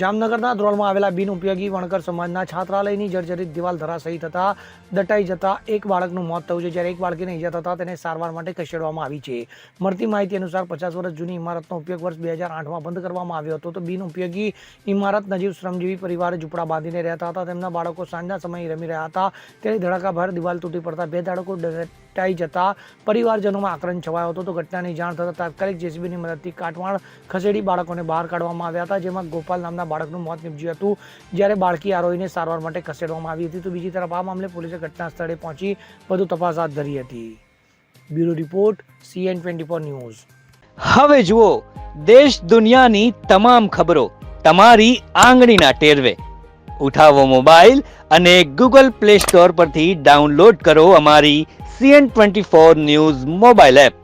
જામનગરના ધ્રોલમાં આવેલા બિનઉપયોગી વણકર સમાજના છાત્રાલયની જર્જરિત દિવાલ ધરાશયી થતા દટાઈ જતા એક બાળકનું મોત થયું છે. જ્યારે એક બાળકીને ઈજા થતા તેને સારવાર માટે ખસેડવામાં આવી છે. મળતી માહિતી અનુસાર પચાસ વર્ષ જૂની ઇમારતનો ઉપયોગ વર્ષ બે હજાર આઠમાં બંધ કરવામાં આવ્યો હતો. તો બિનઉપયોગી ઇમારત નજીવ શ્રમજીવી પરિવારે ઝૂંપડા બાંધીને રહેતા હતા. તેમના બાળકો સાંજના સમયે રમી રહ્યા હતા. ત્યારે ધડાકાભર દિવાલ તૂટી પડતા બે બાળકો દટાઈ જતા પરિવારજનોમાં આક્રંદ છવાયો હતો. તો ઘટનાની જાણ થતાં તાત્કાલિક જેસીબીની મદદથી કાટમાળ ખસેડી બાળકોને બહાર કાઢવામાં આવ્યા હતા. જેમાં ગોપાલ નામના બાળકનું મોત નિપજ્યું હતું. જ્યારે બાળકી આરોહીને સારવાર માટે ખસેડવામાં આવી હતી, તો બીજી તરફ આ મામલે પોલીસે ઘટના સ્થળે પહોંચી વધુ તપાસ હાથ ધરી હતી. Bureau report, CN twenty four news. હવે જુઓ, દેશ દુનિયાની તમામ ખબરો તમારી આંગળીના ટેરવે. ઉઠાવો મોબાઈલ અને ગૂગલ પ્લે સ્ટોર પરથી ડાઉનલોડ કરો અમારી CN twenty four news mobile app.